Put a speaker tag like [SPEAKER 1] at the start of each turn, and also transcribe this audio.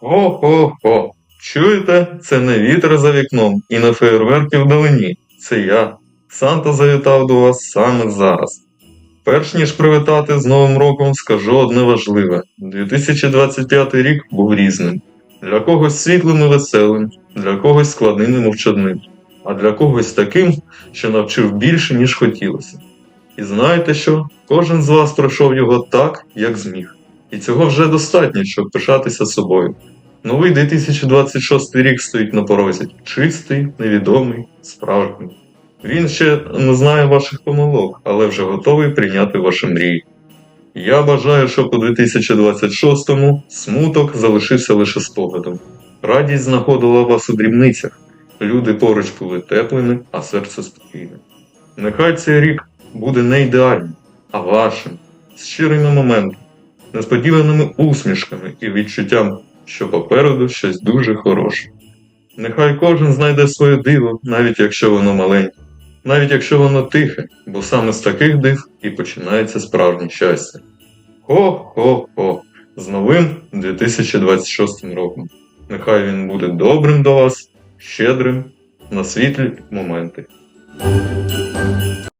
[SPEAKER 1] Хо-хо-хо. Чуєте, це не вітер за вікном і не фейерверки вдалині. Це я. Санта завітав до вас саме зараз. Перш ніж привітати з Новим роком, скажу одне важливе: 2025 рік був різним. Для когось світлим і веселим, для когось складним і мовчазним, а для когось таким, що навчив більше, ніж хотілося. І знаєте що? Кожен з вас пройшов його так, як зміг. І цього вже достатньо, щоб пишатися собою. Новий 2026 рік стоїть на порозі. Чистий, невідомий, справжній. Він ще не знає ваших помилок, але вже готовий прийняти ваші мрії. Я бажаю, щоб у 2026-му смуток залишився лише спогадом. Радість знаходила вас у дрібницях. Люди поруч були теплими, а серце спокійним. Нехай цей рік буде не ідеальним, а вашим, з щирими моментами, несподіваними усмішками і відчуттям, що попереду щось дуже хороше. Нехай кожен знайде своє диво, навіть якщо воно маленьке, навіть якщо воно тихе, бо саме з таких див і починається справжнє щастя. Хо-хо-хо! З новим 2026 роком. Нехай він буде добрим до вас, щедрим, на світлі моменти.